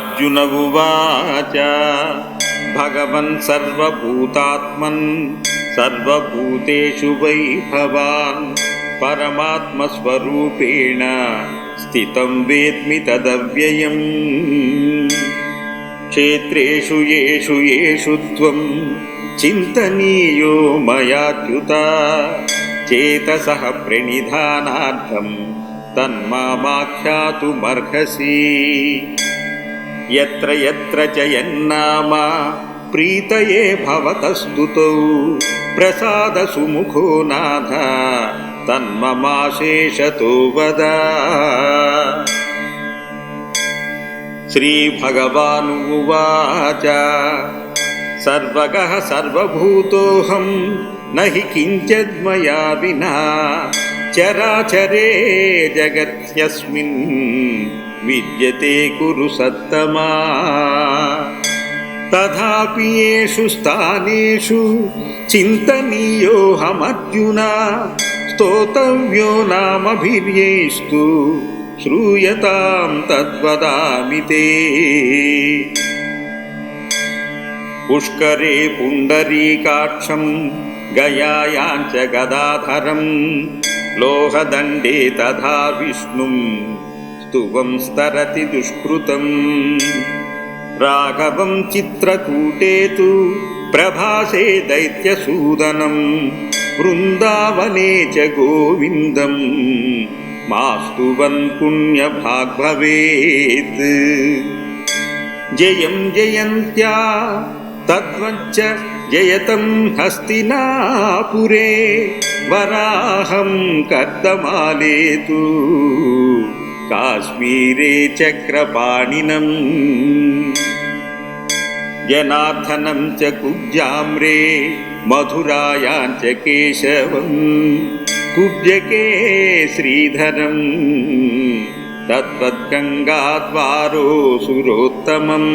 अर्जुन उवाच भगवन् सर्वभूतात्मन् सर्वभूतेषु वै भवान् परमात्मस्वरूपेण स्थितं वेद्मि तदव्ययम्। क्षेत्रेषु येषु येषु त्वं चिन्तनीयो मयाच्युत चेतसः प्रणिधानार्थं तन्मामाख्यातुमर्हसि यत्र यत्र च यन्नाम प्रीतये भवतस्तुतौ प्रसादसुमुखो नाथ तन्ममाशेषतो वद श्रीभगवानुवाच सर्वगः सर्वभूतोऽहं न हि किञ्चिन्मया विना चराचरे जगत्यस्मिन् विद्यते कुरु सत्तमा। तथापि येषु स्थानेषु चिन्तनीयोऽहमर्जुना स्तोतव्यो नामभिर्येस्तु श्रूयतां तद्वदामि ते। पुष्करे पुण्डरीकाक्षं गयायाञ्च गदाधरं लोहदण्डे तथा विष्णुं स्तुवं स्तरति दुष्कृतम्। राघवं चित्रकूटे तु प्रभासे दैत्यसूदनं वृन्दावने च गोविन्दम्। मास्तुवन् पुण्यभाग् भवेत् जयं जयन्त्या तद्वच्च जयतं हस्तिनापुरे वराहं कर्दमाले तु काश्मीरे चक्रपाणिनम् जनार्दनं च कुब्जाम्रे मधुरायां च केशवम् कुब्जके श्रीधरम् तद्वद्गङ्गाद्वारो सुरोत्तमम्।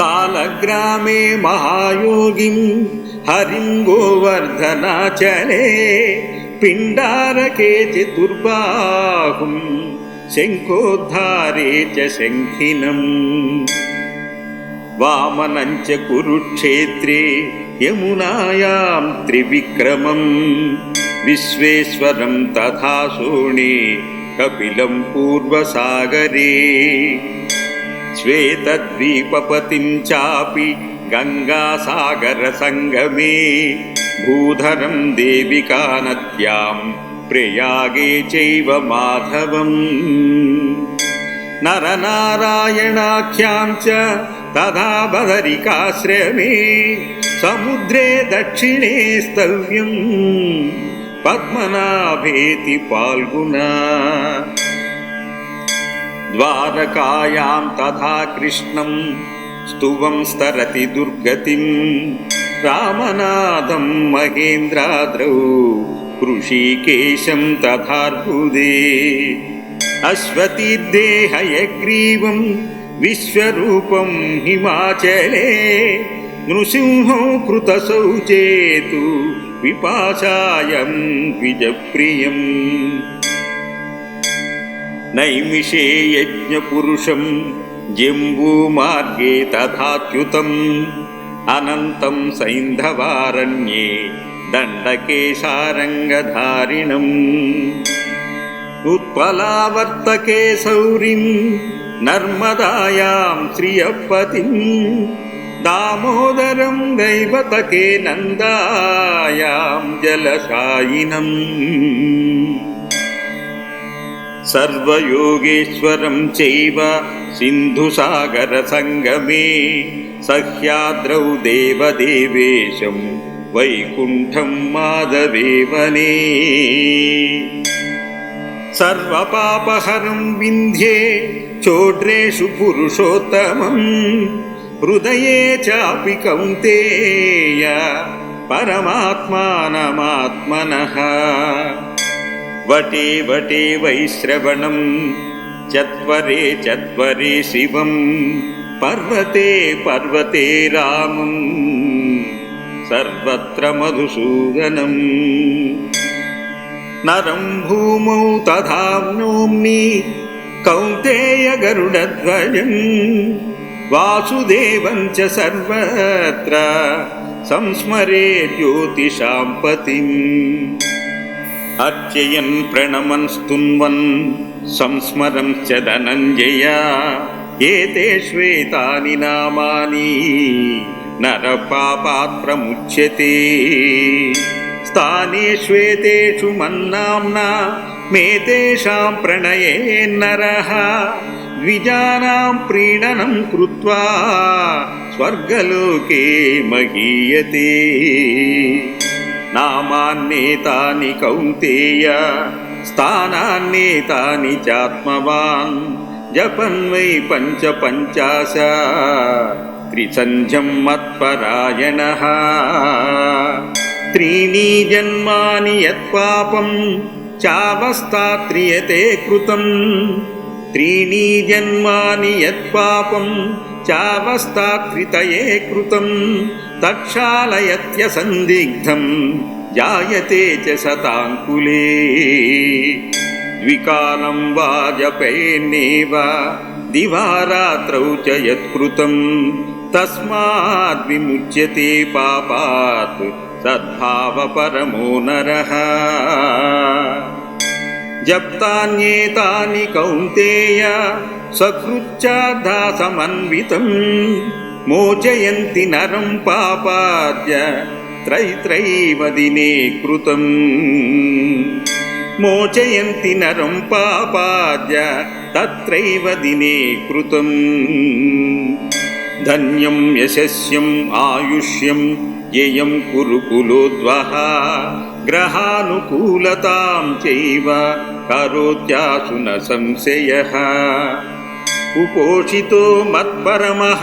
सालग्रामे महायोगिं हरिं गोवर्धनाचले पिण्डारके चतुर्बाहुं शङ्खोद्धारे च शङ्खिनम् वामनं च कुरुक्षेत्रे यमुनायां त्रिविक्रमम् विश्वेश्वरं तथा शोणे कपिलं पूर्वसागरे श्वेतद्वीपपतिं चापि गङ्गासागरसङ्गमे भूधरं देविकानद्यां प्रयागे चैव माधवम्। नरनारायणाख्यां च तथा बदरिकाश्रमे समुद्रे दक्षिणे स्तव्यम्। पद्मनाभेति फाल्गुना। द्वारकायां तथा कृष्णं स्तुवं स्तरति दुर्गतिं रामनाथं महेन्द्राद्रौ कृषिकेशं तथार्बुदे अश्वतीर्थे हयग्रीवं विश्वरूपं हिमाचले नृसिंहो कृतशौचेतु विपाशायं द्विजप्रियम्। नैमिषे यज्ञपुरुषं जम्बूमार्गे तथाच्युतम् अनन्तं सैन्धवारण्ये दण्डकेशारङ्गधारिणम्। उत्पलावर्तके सौरिं नर्मदायां श्रियपतिं दामोदरं दैवतके नन्दायां जलशायिनम् सर्वयोगेश्वरं चैव सिन्धुसागरसङ्गमे सह्याद्रौ देवदेवेशं वैकुण्ठं माधवेवने। सर्वपापहरं विन्ध्ये चोड्रेषु पुरुषोत्तमम् हृदये चापि कौन्तेय परमात्मानमात्मनः। वटे वटे वैश्रवणं चत्वरे चत्वरे शिवं పర్వతే పర్వతే రామం సర్వత్ర మధుసూదనం. నరం భూమౌ తథా నోమ్ని కౌంతేయ గరుడధ్వజం. వాసుదేవం చ సర్వత్ర సంస్మరే జ్యోతిషాం పతిం అర్చయన్ ప్రణమన్ స్తున్వన్ సంస్మరం చ ధనంజయ. ఏతే శ్వేతాని నామాని నరపాపాత్ స్థానే శ్వేతేషు మన్నాంనా మే ప్రణయే ప్రణయేన్నరः ద్విజానాం ప్రీణనం కృత్వా స్వర్గలోకే మహీయతే నామాన్నేతాని కౌంతేయ స్థానాన్నేతాని చాత్మవాన్. जपन्वै पञ्चपञ्चाशासन्ध्यं मत्परायणः। त्रीणि जन्मानि यत्पापं चावस्तात्रियते कृतम्। त्रीणि जन्मानि यत्पापं चावस्तात्रितये कृतं तक्षालयत्य सन्दिग्धं जायते च सताङ्कुले। द्विकालं वा जपेन्नेव दिवारात्रौ च यत्कृतं तस्माद्विमुच्यते पापात् सद्भावपरमो नरः। जप्तान्येतानि कौन्तेय सकृच्चादासमन्वितम् मोचयन्ति नरं पापाद्य त्रैत्रैव दिने कृतम् मोचयन्ति नरं पापाद्य तत्रैव दिने कृतम् धन्यं यशस्यम् आयुष्यं ययं कुरुकुलोद्वः ग्रहानुकूलतां चैव करोत्यासु न संशयः उपोषितो मत्परमः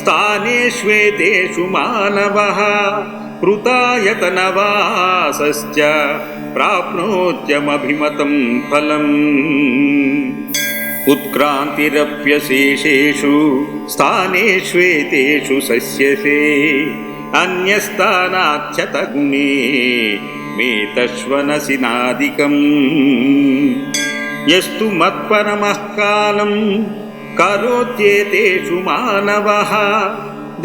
स्थानेष्वेतेषु मानवः कृतायतनवासश्च प्राप्नोत्यमभिमतं फलम्। उत्क्रान्तिरप्यशेषेषु स्थानेष्वेतेषु सस्यसे अन्यस्थानाच्छतगुणे मेतश्वनसिनादिकम्। यस्तु मत्परमः कालं करोत्येतेषु मानवः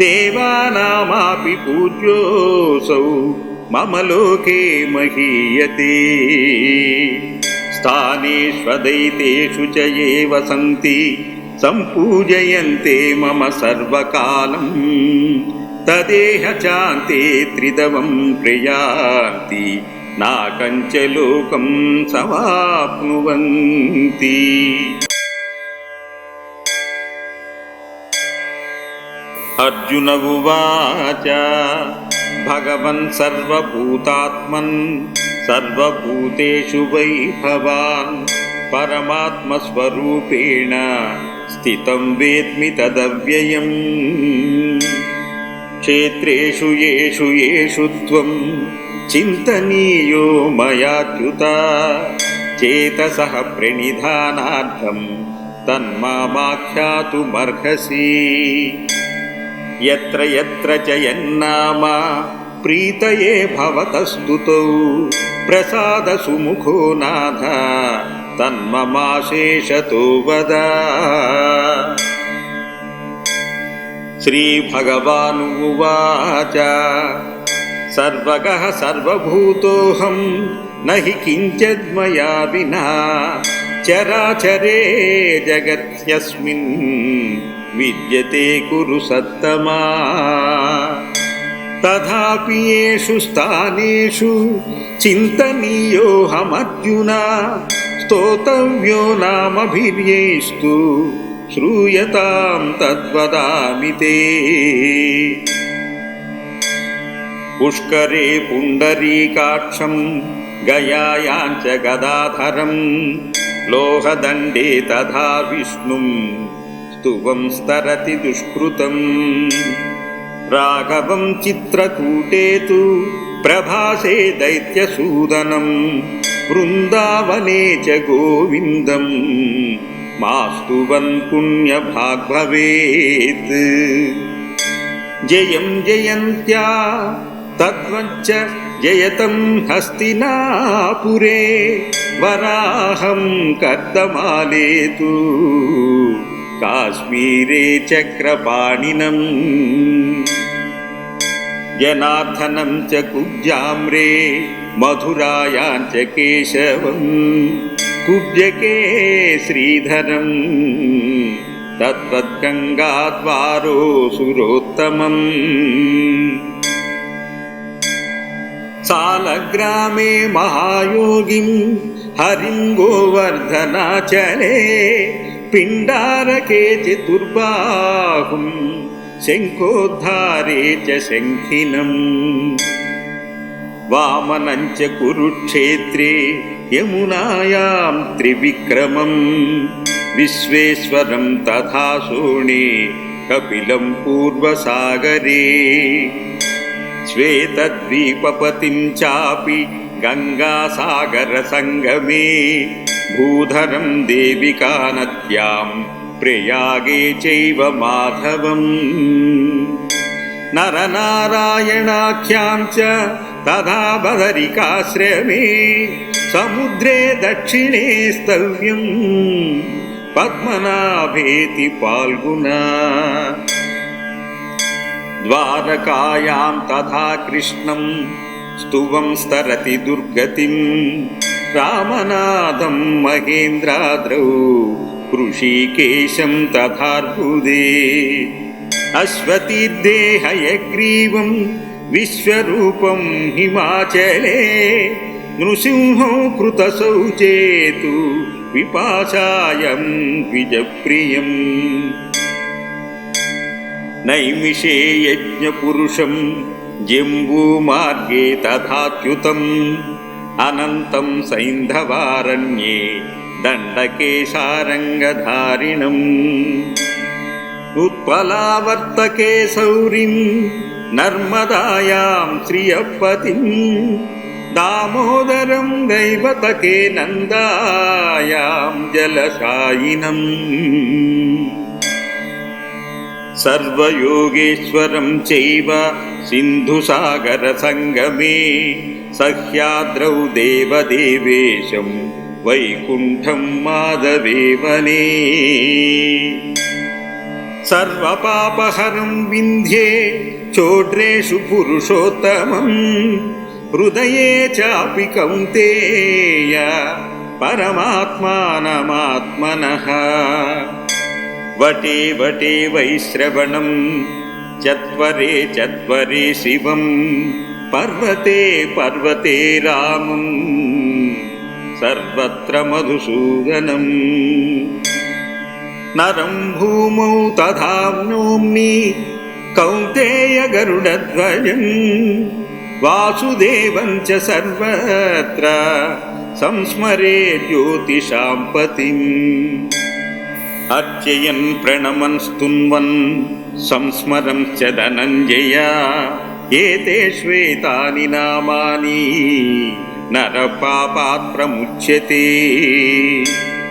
देवानामापि पूज्योऽसौ मम लोके महीयते स्थानेष्वदैतेषु च ये वसन्ति सम्पूजयन्ते मम सर्वकालम् तदेह चान्ते त्रिदवं प्रयान्ति नाकञ्च लोकं समाप्नुवन्ति अर्जुन उवाच भगवन् सर्वभूतात्मन् सर्वभूतेषु वै भवान् परमात्मस्वरूपेण स्थितं वेद्मि तदव्ययम्। क्षेत्रेषु येषु येषु त्वं चिन्तनीयो मयाच्युता चेतसः प्रणिधानार्थं तन्मामाख्यातुमर्हसि यत्र यत्र च यन्नाम। प्रीतये भवतस्तुतौ प्रसादसुमुखो नाथ। तन्ममाशेषतो वद। श्रीभगवानुवाच। सर्वगः सर्वभूतोऽहं न हि किञ्चिन्मया विना। चराचरे जगत्यस्मिन् विद्यते कुरु सत्तमा। तथापि येषु स्थानेषु चिन्तनीयोऽहमर्जुन स्तोतव्यो नामभिर्यैस्तु श्रूयतां तद्वदामि ते। पुष्करे पुण्डरीकाक्षं गयायां च गदाधरं लोहदण्डे तथा विष्णुं स्तुवं स्तरति दुष्कृतम्। राघवं चित्रकूटे तु प्रभासे दैत्यसूदनं वृन्दावने च गोविन्दम्। मास्तुवन् पुण्यभाग् भवेत् जयं जयन्त्या तद्वच्च जयतं हस्तिनापुरे वराहं कर्तमाले तु काश्मीरे चक्रपाणिनम् जनार्दनं च कुब्जाम्रे मधुरायां च केशवं कुब्जके श्रीधरम् तद्वद्गङ्गाद्वारो सुरोत्तमम् सालग्रामे महायोगिं हरिं गोवर्धनाचले पिण्डारके च दुर्बाहुं शङ्खोद्धारे च शङ्खिनम् वामनं च कुरुक्षेत्रे यमुनायां त्रिविक्रमम् विश्वेश्वरं तथा शोणे कपिलं पूर्वसागरे। श्वेतद्वीपपतिं चापि गङ्गासागरसङ्गमे भूधरं देविकानद्यां प्रयागे चैव माधवम्। नरनारायणाख्यां च तथा बदरिकाश्रमे समुद्रे दक्षिणे स्तव्यम्। पद्मनाभेति पाल्गुना द्वारकायां तथा कृष्णं स्तुवं स्तरति दुर्गतिं महेन्द्राद्रौ कृषिकेशं तथार्बुदे। अश्वतीर्दे हयग्रीवं विश्वरूपं हिमाचले नृसिंहौ कृतशौचेतु विपाशायं द्विजप्रियम्। नैमिषे यज्ञपुरुषं जम्बूमार्गे तथाच्युतम् अनन्तं सैन्धवारण्ये दण्डकेशारङ्गधारिणम्। उत्पलावर्तके सौरिं नर्मदायां श्रियपतिम् दामोदरं दैवतके नन्दायां जलशायिनम्। सर्वयोगेश्वरं चैव सिन्धुसागरसङ्गमे सह्याद्रौ देवदेवेशं वैकुण्ठं माधवेवने। सर्वपापहरं विन्ध्ये चोड्रेषु पुरुषोत्तमम् हृदये चापि कौन्तेय परमात्मानमात्मनः। वटे वटे वैश्रवणं चत्वरे चत्वरे शिवं పర్వతే పర్వతే రామం సర్వత్ర మధుసూదనం. నరం భూమౌ తథా నోమ్ని కౌంతేయ గరుడధ్వజం. వాసుదేవం చ సర్వత్ర సంస్మరే జ్యోతిషాం పతిం. అర్చయన్ ప్రణమన్ స్తున్వన్ సంస్మరం చ ధనంజయ. ఏతే శ్వేతాని నామాని నరపాపాత్రముచ్యతే.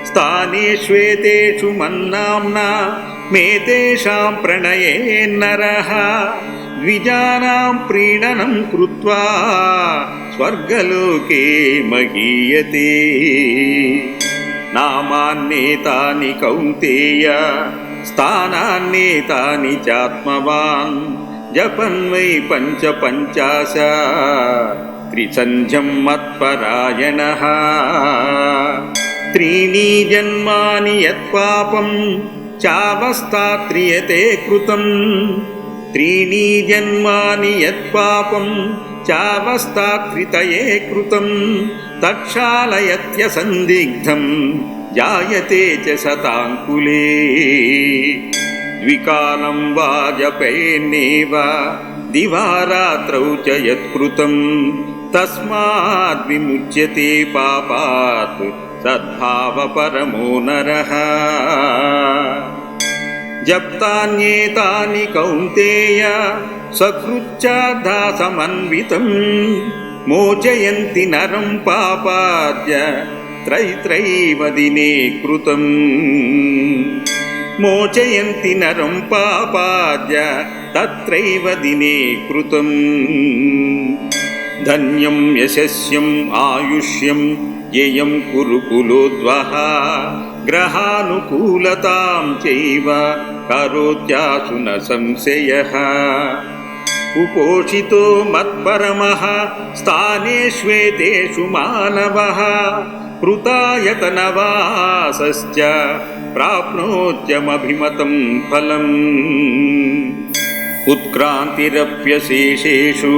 స్థానే శ్వేతేషు మన్నామ్నా మేతేషాం ప్రణయే నరః. ద్విజానాం ప్రీణనం కృత్వా స్వర్గలోకే మహీయతే. నామాన్నేతాని కౌంతేయ స్థానాన్నేతాని చాత్మవాన్. स्थानान्येतानि चात्मवान् जपन् वै पञ्च पञ्चाश त्रिसन्ध्यं मत्परायणः। त्रीणि जन्मानि यत्पापं चावस्थात्रियते कृतम् त्रीणि जन्मानि यत्पापं चावस्थात्रितये कृतं। तक्षालयत्यसन्दिग्धं जायते च शताङ्कुले द्विकालं वा जपेन्नेव दिवारात्रौ च यत्कृतं तस्माद् विमुच्यते पापात् सद्भावपरमो नरः। जप्तान्येतानि कौन्तेय सकृच्चाधासमन्वितम् मोचयन्ति नरं पापाद्य त्रैत्रैव दिने कृतम् मोचयन्ति नरं पापाद्य तत्रैव दिने कृतम् धन्यं यशस्यम् आयुष्यं येयं कुरुकुलोद्वः ग्रहानुकूलतां चैव करोत्यासु न संशयः उपोषितो मत्परमः स्थानेष्वेतेषु मानवः कृतायतनवासश्च प्राप्नोत्यमभिमतं फलम्। उत्क्रान्तिरप्यशेषेषु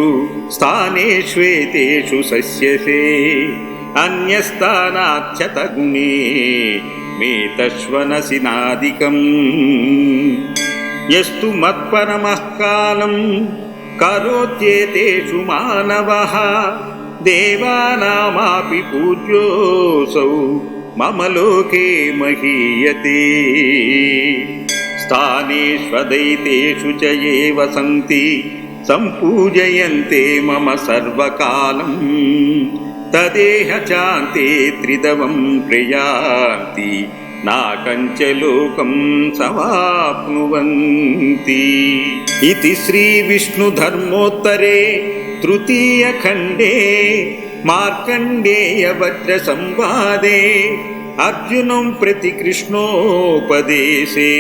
स्थानेष्वेतेषु सस्यसे अन्यस्थानाच्छतगुणे मेतश्वनसि नादिकम् यस्तु मत्परमः कालम् करोत्येतेषु मानवः देवानामापि पूज्योऽसौ मम लोके महीयते स्थानेष्वदैतेषु च ये वसन्ति सम्पूजयन्ते मम सर्वकालम् तदेह चान्ते त्रिदवं प्रयान्ति नाकञ्च लोकं समाप्नुवन्ति इति श्रीविष्णुधर्मोत्तरे तृतीयखण्डे मार्कण्डेयवज्रसंवादे अर्जुनं प्रति कृष्णोपदेशे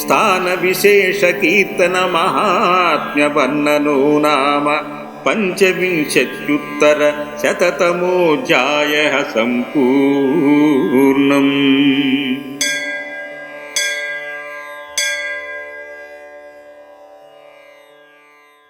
स्थानविशेषकीर्तनमाहात्म्यवर्णनो नाम पञ्चविंशत्युत्तरशततमोऽध्यायः सम्पूर्णम्